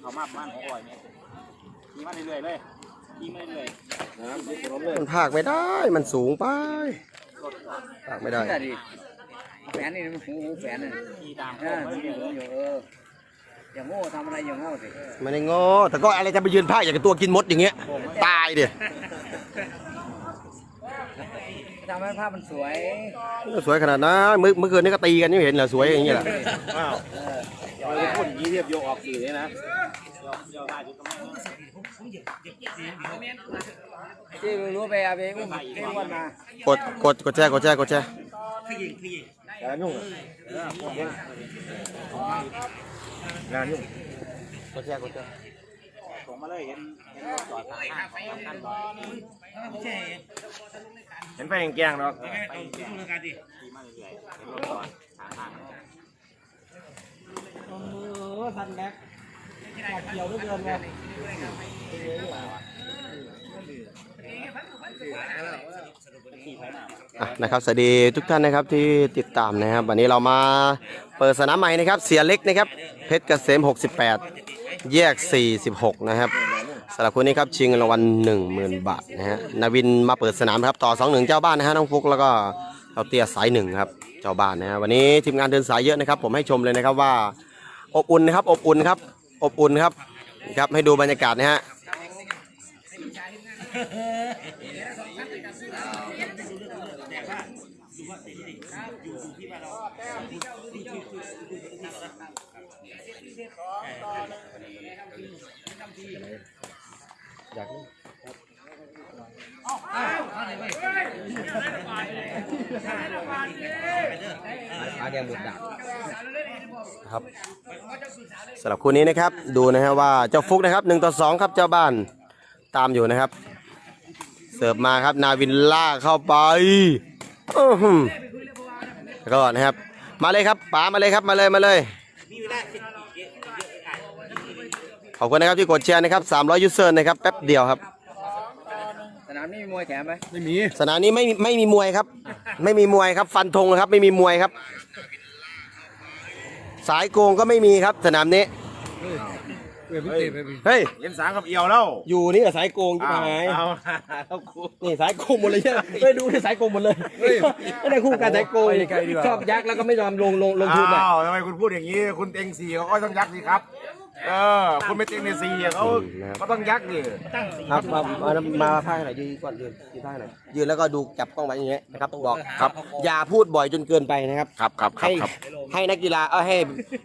เขามาประมาณหกร้อยเมตรขี่มาเรื่อยๆเลยขี่มาเรื่อยน้ำติดถนนเลยมันพากไม่ได้ มันสูงไปพากไม่ได้นี่ดิแฝนนี่มันหูหูแฝนน่ะๆขี่ตามเออมันอยู่อยู่เอออย่างโง่ทำอะไรอย่างโง่สิไม่ได้โง่แต่ก็อะไรจะไปยืนพากอย่างกับตัวกินมดอย่างเงี้ย ตายดิทำให้ภาพมันสวย สวยขนาดนั้นเมื่อเมื่อคืนนี้ก็ตีกันยังเห็นเหรอสวยอย่างเงี้ยแหละอ้าวเอาไปพูดอย่างนี้เรียบโยกออกสื่อเนี่ยนะ ที่รู้ไปอาไปอุ้มไอ้วันมากดกดกดแชร์กดแชร์กดแชร์งานยุ่งงานยุ่งกดแชร์กดแชร์ส่งมาเลยเห็นเห็นรถจอดข้างของท่านบ่อยเห็นไฟแกงเนาะไปขี่มาเรื่อยๆเห็นรถจอดข้างๆอะน นะครับสวัสดีทุกท่านนะครับที่ติดตามนะครับ วันนี้เรามาเปิดสนามใหม่นะครับ เสียเล็กนะครับ เพชรเกษม 68 แยก 46 นะครับสำหรับคนนี้ครับชิงรางวัล10,000 บาทนะฮะนาวินมาเปิดสนามครับต่อ 2-1 เจ้าบ้านนะฮะน้องฟุกแล้วก็เราเตี้ยสายหนึ่งครับเจ้าบ้านนะฮะวันนี้ทีมงานเดินสายเยอะนะครับ ผมให้ชมเลยนะครับว่าอบอุ่นนะครับอบอุ่นครับ อบอุ่นครับ ครับให้ดูบรรยากาศนะฮะ ครับสำหรับคู่นี้นะครับดูนะฮะว่าเจ้าฟุกนะครับหนึ่งต่อสองครับเจ้าบ้านตามอยู่นะครับ เสิร์ฟมาครับนาวินล่าเข้าไปแล้วก็นะครับ มาเลยครับป๋ามาเลยครับมาเลยมาเลยขอบคุณนะครับที่กดแชร์นะครับ300ยูเซอร์นะครับแป๊บเดียวครับ นามนี้มีมวยแถมไหมไม่มีสนามนี้ไม่มีไม่มีมวยครับ ไม่มีมวยครับ ฟันธงครับ ไม่มีมวยครับ สายโกงก็ไม่มีครับ สนามนี้เฮ้ยเห็นสางกับเอียวแล้วอยู่นี่กับสายโกงที่หายเอาเอาครูนี่สายโกงหมดเลยใช่ไหมเฮ้ยดูนี่สายโกงหมดเลยไม่ได้คู่กันสายโกงชอบยักษ์แล้วก็ไม่ยอมลงลงลงทุนอะ อ้าวทำไมคุณพูดอย่างนี้ คุณเต็งสี่เขาก็ต้องยักษ์สิครับ เออคุณไม่เต็งในสี่เขาก็ต้องยักษ์ดิครับมามามาพายหน่อยยืนก่อนยืนยืนพายหน่อยยืนแล้วก็ดูจับกล้องไว้อย่างเงี้ยนะครับบอกครับอย่าพูดบ่อยจนเกินไปนะครับครับครับครัให้บครับให้นักกีฬาเออให้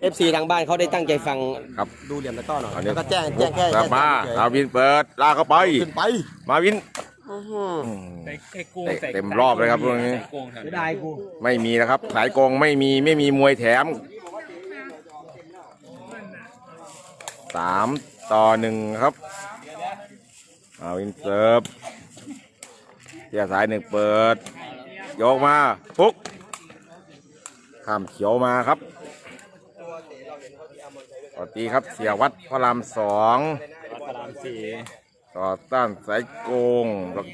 เอฟซีทางบ้านเขาได้ตั้งใจฟังครับดูเหลี่ยมตะกร้อหน่อยอันนี้แล้วก็แจ้งแจ้งแค่กลับมาแจ้งอาวินเปิดลากเข้าไปขึ้นไป มาวินอื้อหือเตะเต็มรอบเลยครับตรงนี้เสียดายกูไม่มีนะครับสายโกงไม่มีไม่มีมวยแถม สามต่อหนึ่งครับ เอาวินเสิร์ฟเสียสายหนึ่งเปิด ยกมาปุ๊กข้ามเขียวมาครับต่อตีครับเสียวัดพระรามสองพระรามสี่ต่อต้านสายโกงแล้ว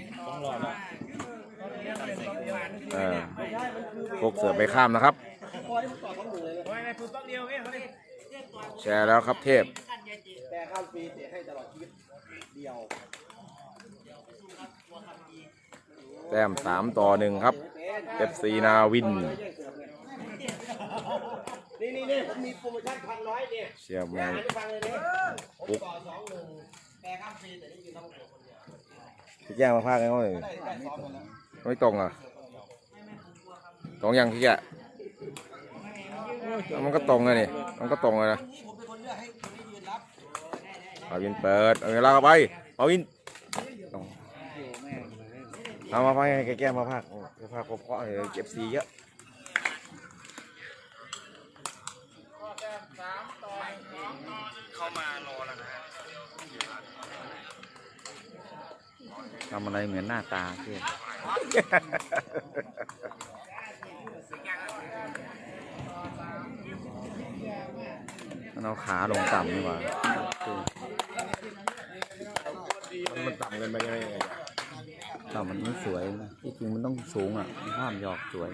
เออพวกเสือไปข้ามนะครับ แชร์แล้วครับเทพ แต้มสามต่อหนึ่งครับ FC นาวิน นี่นี่นี่ผมมีโปรโมชั่นพันร้อยเนี่ยเชียร์แมนฟังเลยเนี่ยปุ๊กสองหนึ่งแปลข้ามฟรีแต่นี่คือต้องคนเดียวพี่แจ้งมาพากไงวะไม่ตรงอะตรงยังพี่แกะมันก็ตรงเลยนี่ มันก็ตรงเลยนะ เอาวินเปิดเอาเวลาเข้าไปเอาวินเอามาพากให้แก้มาพากพากเพราะเก็บซีเยอะทำอะไรเหมือนหน้าตาเพื่อน มันเอาขาลงต่ำดีกว่ามันต่ำเกินไปไงต่ำมันไม่สวยนะที่จริงมันต้องสูงอะมันห้ามหยอกสวย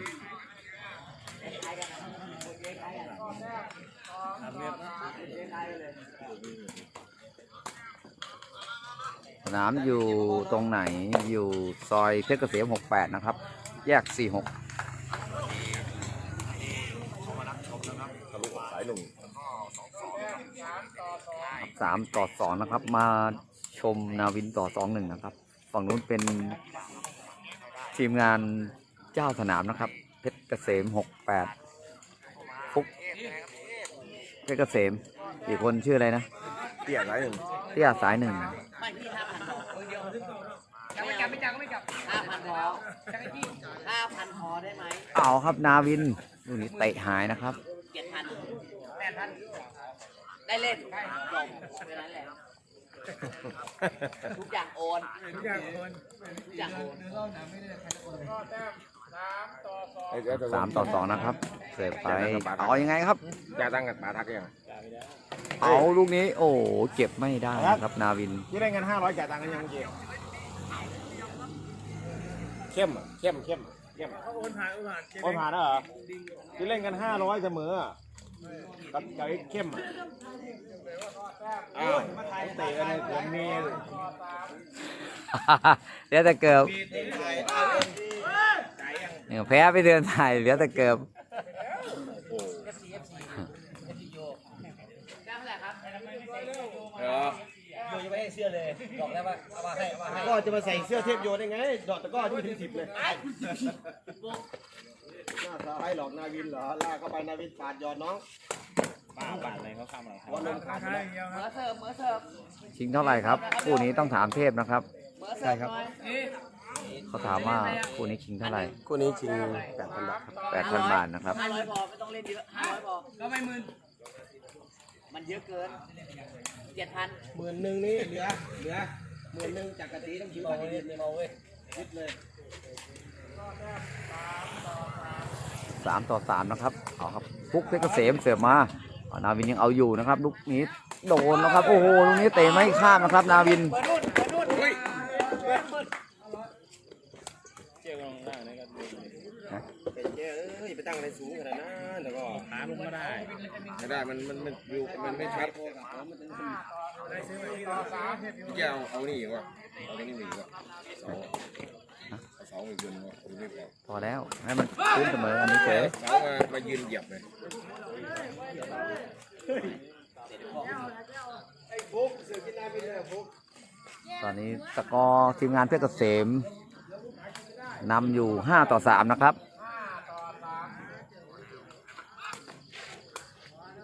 เสนามอยู่ตรงไหนอยู่ซอยเพชรเกษม 68 นะครับ แยก 46สายหนึ่ง สามต่อสองนะครับ มาชมนาวินต่อสองหนึ่งนะครับ ฝั่งนู้นเป็นทีมงานเจ้าสนามนะครับ เพชรเกษมหกแปดฟุกเพชรเกษมอีกคนชื่ออะไรนะเตี้ยสายหนึ่งเตี้ยสายหนึ่งจับไม่จับไม่จับก็ไม่จับห้าพันพอจับไอ้ที่ห้าพันพอได้ไหมเอาครับนาวินลูกนี้เตะหายนะครับ ได้เล่นจบเวลาแหละทุกอย่างโอนทุกอย่างโอนทุกอย่างโอนสามต่อสองนะครับ เสิร์ฟไปเอายังไงครับยาตั้งกันปาทักยังเอาลูกนี้ โอ้โหเก็บไม่ได้นะครับนาวินที่ได้เงินห้าร้อยจ่ายตังค์กันยังเกี่ยวเข้มอะเข้มเข้มเข้มโอนผ่านโอนผ่านโอนผ่านแล้วเหรอที่เล่นกันห้าร้อยเสมออะ กับกับไอ้เข้มอะอ้าวเตะกันในสวนมีเหลือแต่เกิบเนี่ยแพ้ไปเดินถ่ายเหลือแต่เกิบก็จะมาใส่เสื้อเทพโยนได้ไง ดอกตะก้อที่ถึงสิบเลย หน้าซ้ายหลอกนาวินเหรอลากเข้าไปนาวินปาดยอดน้องป้าป่าอะไรเขาข้ามเราวันลงขาดไปแล้วเหมือเสิร์ฟเหมือเสิร์ฟชิงเท่าไหร่ครับคู่นี้ต้องถามเทพนะครับเหมือเสิร์ฟหน่อยเขาถามว่าคู่นี้ชิงเท่าไหร่คู่นี้ชิงแปดพันบาทครับแปดพันบาทนะครับห้าร้อยพอไม่ต้องเล่นเยอะห้าร้อยพอก็ไม่หมื่นมันเยอะเกินเจ็ดพันหมื่นหนึ่งนี่เหลือเหลือหมื่นหนึ่งจากกะทิต้องชิงพันเดียวเลยเอาเว้ยยึดเลย สามต่อสามนะครับเอาครับฟุกเพชรเกษมเสิร์ฟมานาวินยังเอาอยู่นะครับลูกนี้โดนนะครับโอ้โหลูกนี้เตะไม่ข้ามนะครับ นาวินเปิดนู่นเปิดนู่นเปิดนู่นเจ้าลงหน้าเลยก็เป็นเจ้เอ้ยไปตั้งอะไรสูงขนาดนั้นแล้วก็หาลงมาได้ไม่ได้มันมันมันอยู่มันไม่ชัดแกเอาเอานี่อีกวะเอานี่อีกวะเสา เสาอีกคนวะผมไม่พอพอแล้วให้มันพื้นเสมออันนี้เฉยเสามามายืนเหยียบเลยตอนนี้ตะกอร์ทีมงานเพชรเกษมนำอยู่ 5 ต่อ 3 นะครับ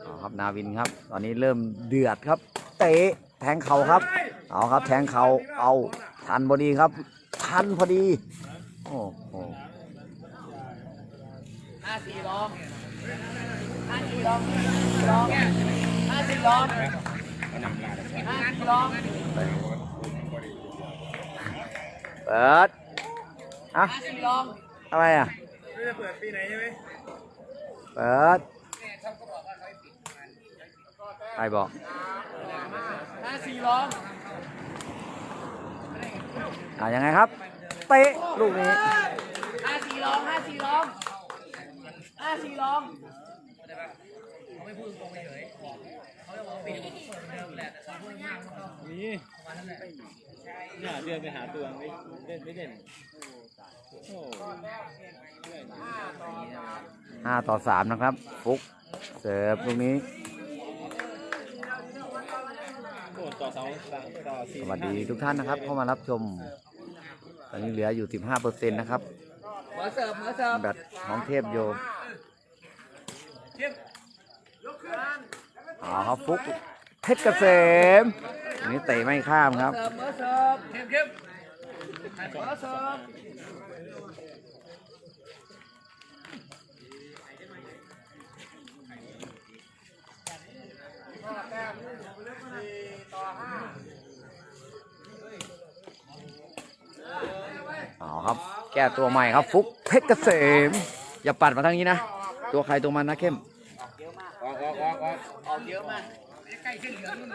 เอาครับนาวินครับ ตอนนี้เริ่มเดือดครับ เตะแทงเข่าครับ เอาครับแทงเข่าเอาทันพอดีครับ ทันพอดีโอ้โหห้าสี่ลองห้าสี่ลองลองห้าสี่ลองห้าสี่ลองเปิดอะห้าสี่ลองทำไมอะจะเปิดปีไหนใช่ไหมเปิดใครบอกห้าสี่ลองอะยังไงครับ ตะลูกนี้ห้าสี่ลองห้าสี่ลองห้าสี่ลองนี่เนี่ยเดินไปหาตัวไม่เล่นไม่เล่นโอ้ห้าต่อสามนะครับฟุกเสิร์ฟลูกนี้โหต่อสองต่อสี่สวัสดีทุกท่านนะครับ เข้ามารับชมต อนนี้เหลืออยู่ 15เปอร์เซ็นต์นะครับเหมือเสิร์ฟเหมือเสิร์ฟแบตของเทพโยมเอาครับฟุกเพชรเกษมอันนี้เตะไม่ข้ามครับ เสิร์ฟเหมือเสิร์ฟเข้มเข้มเหมือเสิร์ฟเอา ครับ แก้ตัวใหม่ครับ ฟุกเพชรเกษม อย่าปัดมาทางนี้นะ ตัวใครตัวมันนะเข้มออกออกออกออกออกเยอะมากใกล้เส้นเหลืองนู่น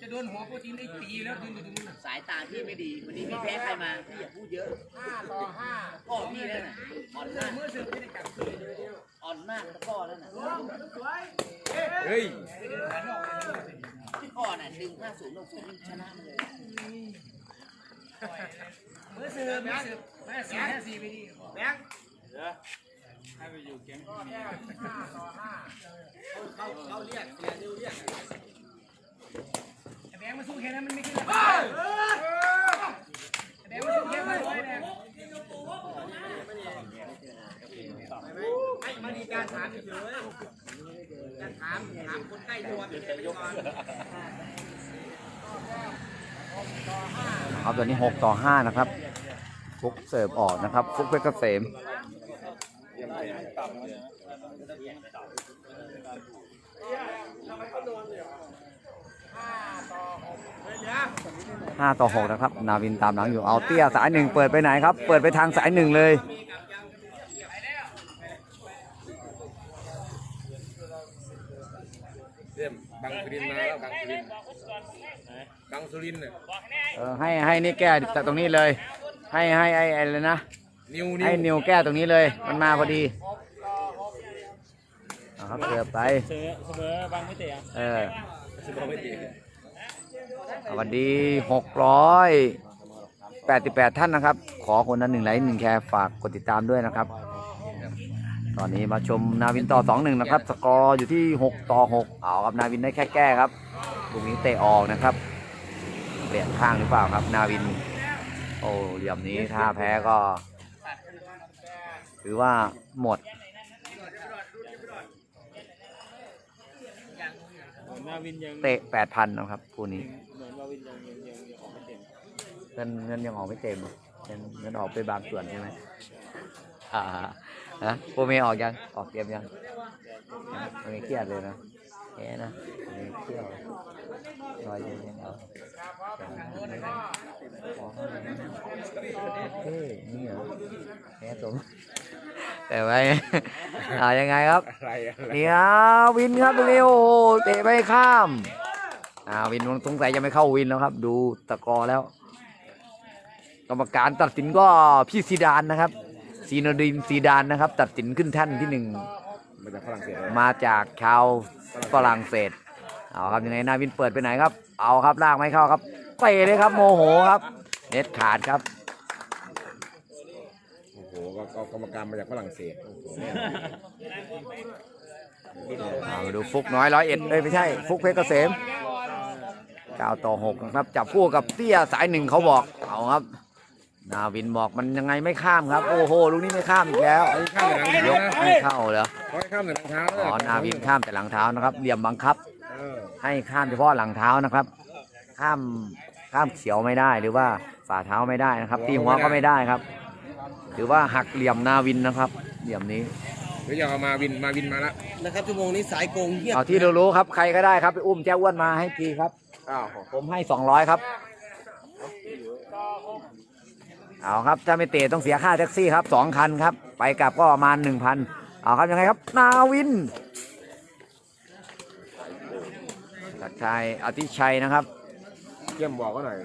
จะโดนหัวโปรตีนได้ตีแล้วยืนอยู่ตรงนู้นน่ะสายตาพี่ไม่ดีวันนี้พี่แพ้ใครมาพี่อย่าพูดเยอะห้าต่อห้าพ่อพี่นั่นน่ะอ่อนมากเมื่อเสือไม่ได้จับอ่อนมากพ่อนั่นน่ะเฮ้ยก่อน่ะดึงห้าศูนย์ลงศูนย์ชนะเลย มือสืบมือสืบแม่สี่แม่สี่ไปดีแบงค์ให้ไปอยู่แก๊งไอ้แบงค์มันสู้แค่นั้นมันไม่ขึ้นแล้วแบงค์มันสู้แค่นั้นเลยแบงค์ไม่มาดีการถามเฉยการถามถามคนใกล้ตัวเฉยๆก่อนครับตอนนี้ 6 ต่อ 5 นะครับ ฟุกเสิร์ฟออกนะครับ ฟุกเพชรเกษมห้าต่อหกนะครับ นาวินตามหลังอยู่เอาเตี้ยสายหนึ่งเปิดไปไหนครับ เปิดไปทางสายหนึ่งเลยบังสุรินมาแล้วบังสุรินบังสุรินเนี่ยเออให้ให้นี่แก้จากตรงนี้เลย ให้ให้ไอ้ไอ้เลยนะนิวนิให้วนิวแก้ตรงนี้เลย มันมาพอดีเอาครับเสือไป เสมอเสมอบางไม่เตะอะเออเสมอไม่เตะสวัสดีหกร้อยแปดสิบแปดท่านนะครับ ขอคนละหนึ่งไลค์หนึ่งแชร์ฝากกดติดตามด้วยนะครับ ตอนนี้มาชมนาวินต่อสองหนึ่งนะครับ สกอร์อยู่ที่หกต่อหกเอาครับนาวินได้แค่แก้ครับลูกนี้เตะออกนะครับ เปลี่ยนข้างหรือเปล่าครับ นาวิน โอ้เหลี่ยมนี้ถ้าแพ้ก็ ถือว่าหมดเหมือนนาวินยังเตะแปดพันนะครับคู่นี้เหมือนนาวินยังยังยังยังออกไม่เต็มเงินเงินยังออกไม่เต็มเงินเงินออกไปบางส่วนใช่ไหมอ่าฮะโปรเมย์ออกยังออกเตรียมยังโปรเมย์เครียดเลยนะ แค่นะโปรเมย์เครียดลอยยังยังเอาเฮ้ยนี่เหรอแค่สมแต่ไว้อ่ายังไงครับอะไรอะไรเนี่ยวินครับตรงนี้โอ้โหเตะไม่ข้ามอ่าวินสงสัยจะไม่เข้าวินแล้วครับ ดูตะกอแล้ว กรรมการตัดสินก็พี่ซีดานนะครับซีโนดินซีดานนะครับ ตัดสินขึ้นแท่านที่หนึ่งมาจากฝรั่งเศสเลยมาจากชาว ฝรั่งเศสเอาครับยังไงนาวินเปิดไปไหนครับ เอาครับลากไม่เข้าครับเตะเลยครับโมโหครับเน็ตขาดครับโอ้โหก็ก็กรรมการมาจากฝรั่งเศสโอ้โหเอามาดูฟุกน้อยร้อยเอ็ดเอ้ยไม่ใช่ ฟุกเพชรเกษมเก้าต่อหกนะครับจับคู่กับเตี้ยสายหนึ่งเขาบอกเอาครับ นาวินบอกมันยังไงไม่ข้ามครับ โอ้โหลูกนี้ไม่ข้ามอีกแล้ว ไอ้ข้ามแต่หลังเท้ายกนะไม่เข้าเหรอร้อย ข้ามแต่หลังเท้าอ๋อนาวินข้ามแต่หลังเท้านะครับเหลี่ยมบังคับ เออให้ข้ามเฉพาะหลังเท้านะครับ ข้ามข้ามเขียวไม่ได้หรือว่าฝ่าเท้าไม่ได้นะครับ ตีหัวก็ไม่ได้ครับถือว่าหักเหลี่ยมนาวินนะครับ เหลี่ยมนี้เดี๋ยวอย่าเอามาวินมาวินมาละนะครับชั่วโมงนี้สายโกงเงียบเอาที่รู้ๆครับใครก็ได้ครับไปอุ้มแจ้อ้วนมาให้ทีครับ อ้าวผมให้สองร้อยครับ เอาครับถ้าไม่เตะต้องเสียค่าแท็กซี่ครับสองคันครับ ไปกลับก็ประมาณหนึ่งพัน เอาครับยังไงครับ นาวินทักทายอธิชัยนะครับ เกี่ยมบอกก็หน่อย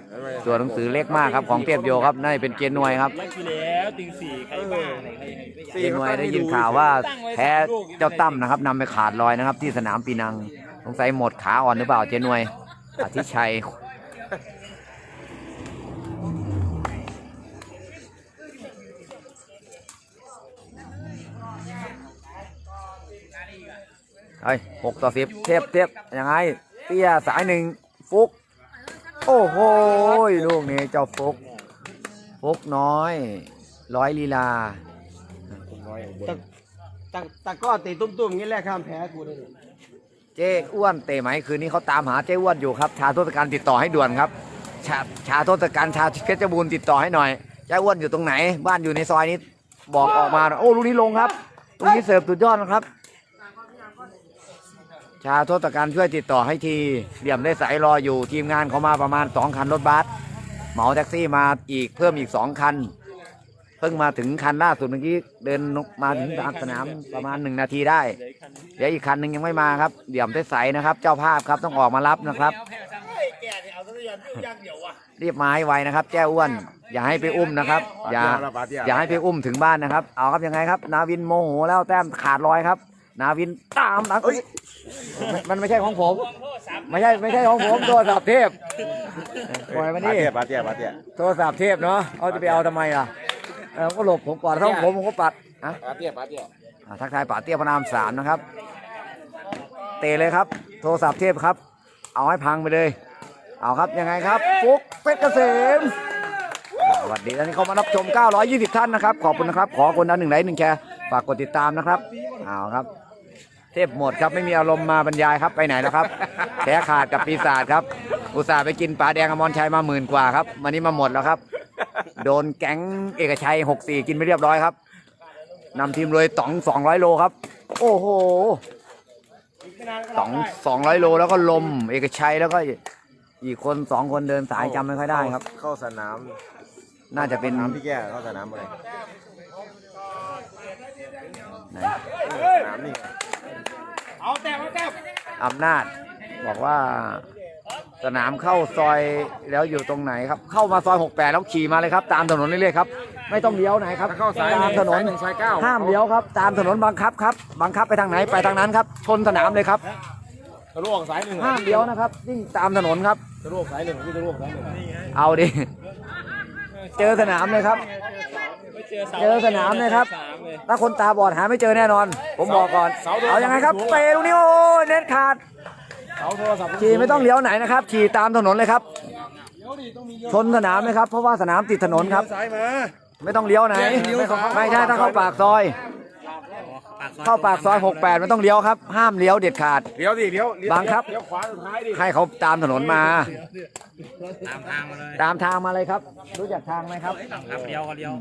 ตัวหนังสือเล็กมากครับของเทียบโยครับน่าจะเป็นเกียร์หน่วยครับแรกที่แล้วติงสี่ใครบ้าอะไรใครยังไงไม่อยากเกียร์หน่วยได้ยินข่าวว่าแพ้เจ้าตั้มนะครับนำไปขาดลอยนะครับ ที่สนามปีนังสงสัยหมดขาอ่อนหรือเปล่าเจนหน่วยอธิชัย เฮ้ยหกต่อสิบเทียบเทียบยังไง เตี้ยสายหนึ่งฟุก โอ้โหลูกนี้เจ้าฟุก ฟุกน้อย ร้อยลีลาแต่แต่แต่ก็ตีตุ้มๆอย่างนี้แหละข้ามแพ้กูเลยเจ้อ้วนเตะไหมคืนนี้เขาตามหาเจ้อ้วนอยู่ครับ ชาโทศการติดต่อให้ด่วนครับ ชาชาโทศการชาเพชรบูรณ์ติดต่อให้หน่อยเจ้อ้วนอยู่ตรงไหน บ้านอยู่ในซอยนี้ บอกออกมา โอ้ลูกนี้ลงครับลูกนี้เสิร์ฟสุดยอดนะครับ ชาโทศการช่วยติดต่อให้ทีเหลี่ยมได้สายรออยู่ทีมงานเขามาประมาณสองคันรถบัสเหมาแท็กซี่มาอีกเพิ่มอีกสองคัน เพิ่งมาถึงคันล่าสุดเมื่อกี้เดินมาถึงสนามประมาณหนึ่งนาทีได้ เดี๋ยวอีกคันหนึ่งยังไม่มาครับเดี่ยมใสๆนะครับ เจ้าภาพครับต้องออกมารับนะครับรีบมาให้ไวนะครับ แจ้อ้วน อย่าให้ไปอุ้มนะครับ อย่าอย่าให้ไปอุ้มถึงบ้านนะครับ เอาครับยังไงครับ นาวินโมโหแล้วแต้มขาดลอยครับ นาวินตามหลังเอ้ยมันมันไม่ใช่ของผม ไม่ใช่ไม่ใช่ของผมโทรศัพท์เทพปล่อยมาปานี่เตี้ยปาเตี้ยปาเตี้ยโทรศัพท์เทพเนาะเอาจะไปเอาทำไมล่ะเออก็หลบผมก่อนถ้าของผมผมก็ปัดอะปาเตี้ยปาเตี้ยอะทักทายป่าเตี้ยพระนามสามนะครับ เตะเลยครับ โทรศัพท์เทพครับ เอาให้พังไปเลย เอาครับยังไงครับฟุกเป็ดเกษมสวัสดีท่านที่เข้ามารับชม 920 ท่านนะครับ ขอบคุณนะครับ ขอคนละหนึ่งไลค์หนึ่งแชร์ฝากกดติดตามนะครับ เอาครับ เทพหมดครับไม่มีอารมณ์มาบรรยายครับไปไหนแล้วครับแพ้ขาดกับปีศาจครับ อุตส่าห์ไปกินปลาแดงอมรชัยมาหมื่นกว่าครับวันนี้มาหมดแล้วครับ โดนแก๊งเอกชัย64กินไปเรียบร้อยครับนำทีมเลยต๋อง200โลครับ โอ้โหต๋อง200โลแล้วก็ลม เอกชัยแล้วก็อีกคนสองคนเดินสายจำไม่ค่อยได้ครับ เข้าสนาม น่าจะเป็นสนามพี่แก่เข้าสนามอะไรไหนสนามนี่ เอาแต้มเอาแต้มอำนาจ บอกว่าสนามเข้าซอยแล้วอยู่ตรงไหนครับ เข้ามาซอย 68 แล้วขี่มาเลยครับ ตามถนนเรื่อยๆครับ ไม่ต้องเลี้ยวไหนครับตามถนนหนึ่งซอยเก้าห้ามเลี้ยวครับ ตามถนนบังคับครับ บังคับไปทางไหนไปทางนั้นครับ ชนสนามเลยครับทะลุออกสายหนึ่งห้ามเลี้ยวนะครับวิ่งตามถนนครับทะลุออกสายหนึ่งพี่ทะลุออกสายหนึ่งเอาดิ เจอสนามเลยครับ ไม่เจอเสาเจอสนามเลยครับ สามเลยถ้าคนตาบอดหาไม่เจอแน่นอน ผมบอกก่อนเอายังไงครับเตะลูกนี้โอ้ยเน็ตขาด เสาโทรศัพท์ขี่ไม่ต้องเลี้ยวไหนนะครับ ขี่ตามถนนเลยครับ ชนสนามเลยครับ เพราะว่าสนามติดถนนครับ ซ้ายมา ไม่ต้องเลี้ยวไหน ไม่ใช่ถ้าเข้าปากซอย เข้าปากซอย68ไม่ต้องเลี้ยวครับ ห้ามเลี้ยวเด็ดขาด เลี้ยวดิเลี้ยวเลี้ยวบังคับ เลี้ยวขวาสุดท้ายดิให้เขาตามถนนมา ตามทางมาเลย ตามทางมาเลยครับ รู้จักทางไหมครับ ครับเลี้ยวก็เลี้ยว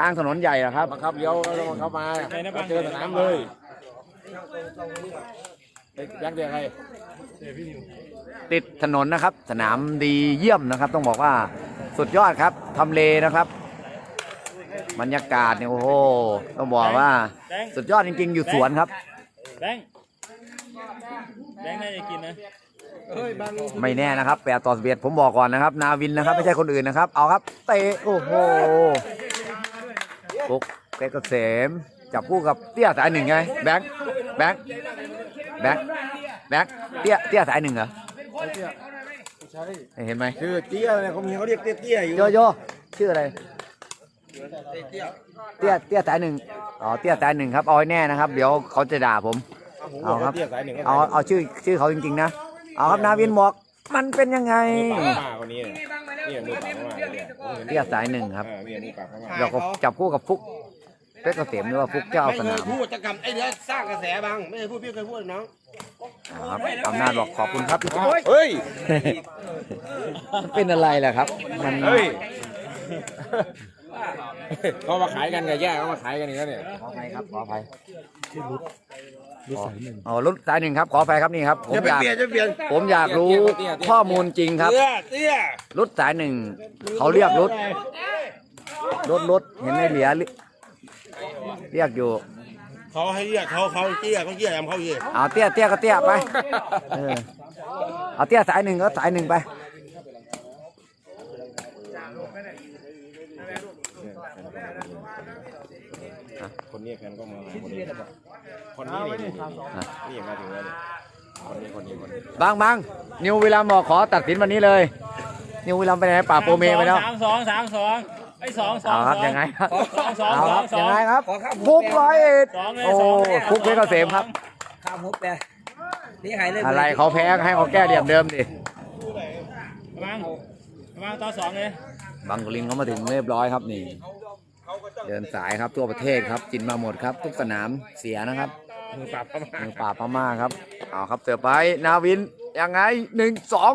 ทางถนนใหญ่เหรอครับ บังคับเลี้ยวแล้วบังคับมาไปนะบังเจอสนามเลยไปยังเดียวใครติดถนนนะครับ สนามดีเยี่ยมนะครับ ต้องบอกว่าสุดยอดครับทำเลนะครับบรรยากาศเนี่ยโอ้โหต้องบอกว่า สุดยอดจริง ๆ อยู่สวนครับแบงค์แบงค์น่าจะกินนะไม่แน่นะครับแปดต่อสิบเอ็ดผมบอกก่อนนะครับ นาวินนะครับ ไม่ใช่คนอื่นนะครับ เอาครับ เตะโอ้โห ปุ๊กเพชรเกษมจับคู่กับเตี้ยสายหนึ่งไงแบงค์แบงค์แบงค์แบงค์เตี้ยเตี้ยสายหนึ่งเหรอเห็นไหมคือเตี้ยเนี่ยเขามีเขาเรียกเตี้ยเตี้ยอยู่โยโยชื่ออะไรเตี้ยเตี้ยสายหนึ่งอ๋อเตี้ยสายหนึ่งครับเอาให้แน่นะครับ เดี๋ยวเขาจะด่าผมผมเอาครับเตี้ยสายหนึ่งก็เอาเอาชื่อชื่อเขาจริงๆนะเอาครับนาวินบอกมันเป็นยังไงปากมาคนนี้ เนี่ยนี่มือปากมาเนี่ยผมเห็นเตี้ยสายหนึ่งครับเออนี่มือปากมาเดี๋ยวก็จับคู่กับฟุกเพชรเกษมหรือว่าฟุกเจ้าไม่สเคนายมพูดจะกำไอเดี๋ยวสร้างกระแสบ้างไม่เคยพูดพี่เคยพูดน้องครับอำนาจบอกขอบคุณครับเฮ้ย มันเป็นอะไรล่ะครับ มันเฮ้ยเขามาขายกันกับแย่เขามาขายกันอีกแล้วเนี่ยขออภัยครับขออภัย รุ่นสายหนึ่งอ๋อรุ่นสายหนึ่งครับขออภัยครับนี่ครับผมจะไปอยากเปลี่ยนจะเปลี่ยนผมอยากรู้ข้อมูลจริงครับเตี้ยเตี้ยรุดสายหนึ่งเขาเรียกรุดรุดรุดเห็นในเหลียเรีเรียกอยู่เขาให้เรียกเขาเขาเตี้ยเขาเตี้ยยำเขาเตี้ยเอาเตี้ยเตี้ยก็เตี้ยไปเออเอาเตี้ยสายหนึ่งก็สายหนึ่งไปคนนี้แฟนก็มาคนนี้ คนนี้นี่นี่นี่มาถึงแล้วนี่คนนี้คนนี้คนนี้บางบางนิววิลามบอกขอตัดสินวันนี้เลย นิววิลามไปไหนป่าโปรเมไปแล้วสามสองสามสองไอ้ยสองสองเอาครับสอยังไงครับสองสองเอาสคอรังบสอยังงไงครับฟุกร้อยเอ็ดสองเลยโอ้สองเลยฟุกเพชรเกษมครับข้ามฮุบเลยนี่หายเลยอะไรเขาแพ้ให้เขาแก้เหลี่ยมเดิมดิวางวางต่อสองเลยบางกลินเขามาถึงเรียบร้อยครับนี่เดินสายครับทั่วประเทศครับกินมาหมดครับ ทุกสนามเสียนะครับ มือปราบพม่ามือปราบพม่าครับเอาครับเสือไปนาวินยังไงหนึ่งสอง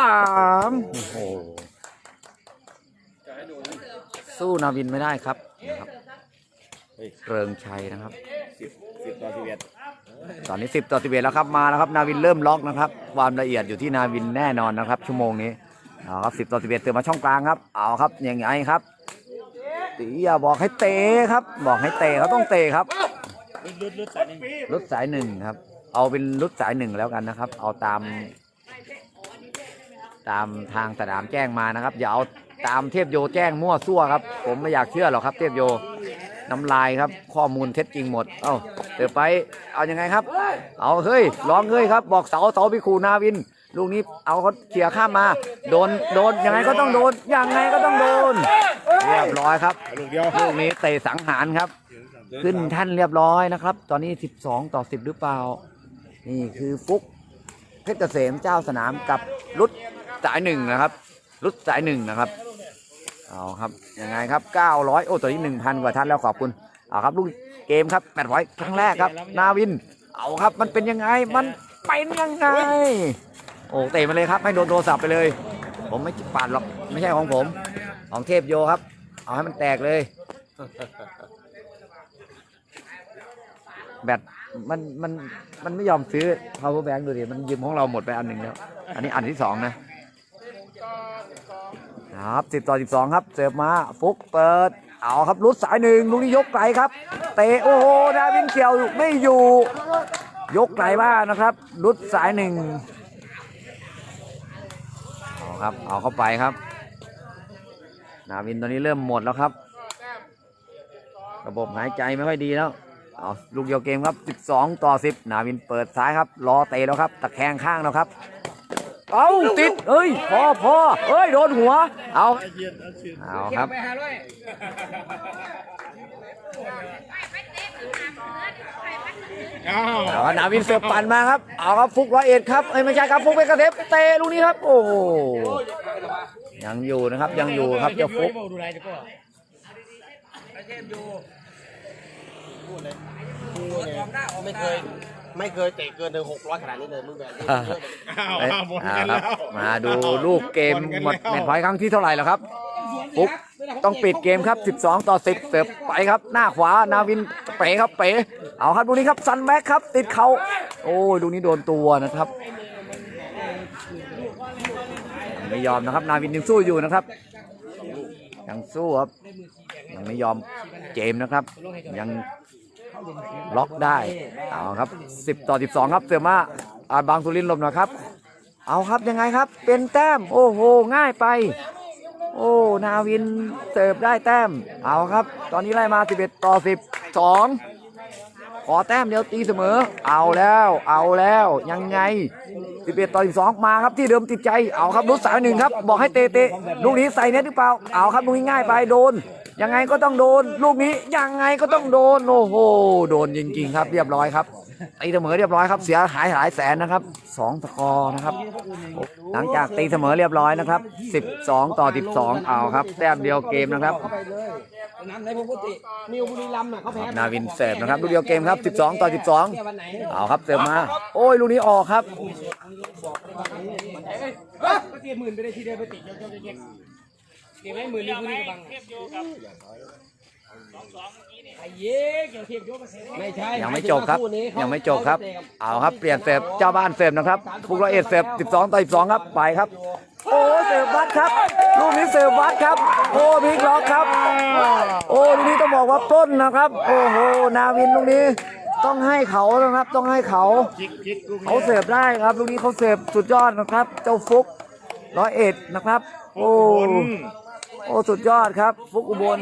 สามโอ้โหสู้นาวินไม่ได้ครับนะครับเริงชัยนะครับสิบสิบต่อสิบเอ็ดตอนนี้10ต่อ11แล้วครับมาแล้วครับนาวินเริ่มล็อกนะครับ ความละเอียดอยู่ที่นาวินแน่นอนนะครับ ชั่วโมงนี้เอาครับ10ต่อ11เตือนมาช่องกลางครับ เอาครับยังไงครับตีอย่าบอกให้เตะครับ บอกให้เตะเขาต้องเตะครับ ลุดลุดลุดสายหนึ่งรุดสายหนึ่งครับ เอาเป็นรุดสายหนึ่งแล้วกันนะครับ เอาตาม ตามทางสนามแจ้งมานะครับ อย่าเอาตามเทพโยแจ้งมั่วซั่วครับ ผมไม่อยากเชื่อหรอกครับ เทพโยน้ำลายครับ ข้อมูลเท็จจริงหมด เอ้าเดี๋ยวไปเอายังไงครับ เอาเฮ้ยร้องเฮ้ยครับ บอกเสาเสาพิคูนาวิน ลูกนี้เอาเขาเขี่ยข้ามมา โดนโดนยังไงก็ต้องโดนยังไงก็ต้องโดน เรียบร้อยครับ ลูกเดียวลูกนี้เตะสังหารครับ ขึ้นแท่านเรียบร้อยนะครับ ตอนนี้ 12 ต่อ 10 หรือเปล่า นี่คือฟุกเพชรเกษมเจ้าสนามกับรุดสายหนึ่งนะครับรุดสายหนึ่งนะครับเอาครับยังไงครับ 900 โอ้ตัวนี้ 1,000 กว่าท่านแล้วขอบคุณเอาครับลูกเกมครับ800ครั้งแรกครับนาวิน เอาครับมันเป็นยังไงมันเป็นยังไง โอ้เตะมาเลยครับให้โดนโทรศัพท์ไปเลย ผมไม่ปาดหรอกไม่ใช่ของผม ของเทพโยครับ เอาให้มันแตกเลย แบตมันมันมันไม่ยอมซื้อ power bank ดูดิ มันยืมของเราหมดไปอันหนึ่งแล้ว อันนี้อันที่สองนะครับสิบต่อสิบสองครับ เสิร์ฟมาฟุกเปิด เอาครับลุดสายหนึ่งลูกนี้ยกไกลครับ เตะโอ้โหดาวินเกี่ยวไม่อยู่ ยกไกลมากนะครับลุดสายหนึ่งเอาครับ เอาเข้าไปครับ นาวินตอนนี้เริ่มหมดแล้วครับ ระบบหายใจไม่ค่อยดีแล้ว เอาลูกเดียวเกมครับ 12 ต่อ 10 นาวินเปิดซ้ายครับ รอเตะแล้วครับ ตะแคงข้างแล้วครับ เอาติดเอ้ยพอพอเอ้ย โดนหัว เอา เอาครับ เอานาวินเสือปั่นมาครับ เอาครับฟุกร้อยเอ็ดครับเอ้ยไม่ใช่ครับฟุกเป็นกระเทบเตะลูกนี้ครับ โอ้โหยังอยู่นะครับ ยังอยู่ครับเจ้าฟุก ดูไรจะก็ไม่เคยไม่เคยเตะเกินถึงหกร้อยขนาดนี้เลยมือแบบนี้อ่าอ้าวเอ้ยอ้าวหมดเอากันครัแล้บวมาดูลูกเกมหมดแมตช์พอยต์ครั้งที่เท่าไหร่แล้วครับฟุกต้องปิดเกมครับ 12 ต่อ 10 เสิร์ฟไปครับ หน้าขวา นาวินเป๋ครับเป๋เอาครับดูนี้ครับซันแบ็คครับ ติดเขาโอ้ยดูนี้โดนตัวนะครับยังไม่ยอมนะครับ นาวินยังสู้อยู่นะครับ ยังสู้ครับยังไม่ยอมเจมส์นะครับ ยัง ล็อกได้เอาครับ 10 ต่อ 12 ครับเสือมาอาจบางสุรินทร์ลบหน่อยครับ เอาครับยังไงครับ เป็นแต้ม โอ้โห ง่ายไป โอ้ นาวินเสิร์ฟได้แต้ม เอาครับ ตอนนี้ไล่มา 11 ต่อ 12 ขอแต้มเดียวตีเสมอ เอาแล้ว เอาแล้ว ยังไง 11 ต่อ 12 มาครับที่เดิมติดใจ เอาครับรุดสายหนึ่งครับ บอกให้เตะเตะลูกนี้ใส่เน็ตหรือเปล่า เอาครับลูกนี้ง่ายไปโดน ยังไงก็ต้องโดน ลูกนี้ยังไงก็ต้องโดนโอ้โหโดนจริงๆครับ เรียบร้อยครับตีเสมอเรียบร้อยครับเสียหายหลายแสนนะครับสองตะกอร์นะครับ หลังจากตีเสมอเรียบร้อยนะครับ12ต่อ12เอาครับ แต้มเดียวเกมนะครับน้ำในพวกพุตินิวบุรีรัมย์น่ะเขาแพ้นาวินเสิร์ฟนะครับลูกเดียวเกมครับ12ต่อแค่12วันไหนเอาครับเสิร์ฟมา โอ้ยลูกนี้ออกครับ เฮ้ยก็เตียหมื่นไปได้ทีเดียวไปติดเยอะๆเก็บเก็บให้หมื่นนึงคุณนี่ก็บังไอ้เย้เกี่ยวเทียบโยกมาเสร็จไม่ใช่ยังไม่จบครับ ยังไม่จบครับ เอาครับ เปลี่ยนเสิร์ฟเจ้าบ้านเสิร์ฟนะครับฟุกร้อยเอ็ดเสิร์ฟ12ต่อ12ครับ ไปครับ โอ้เสิร์ฟวัดครับ ลูกนี้เสิร์ฟวัดครับ โอ้พลิกล็อกครับ โอ้ลูกนี้ต้องบอกว่าต้นนะครับ โอ้โห นาวินลูกนี้ต้องให้เขานะครับ ต้องให้เขา เขาเสิร์ฟได้ครับลูกนี้เขาเสิร์ฟสุดยอดนะครับ เจ้าฟุกร้อยเอ็ดนะครับ โอ้ โอ้สุดยอดครับฟุกอุบล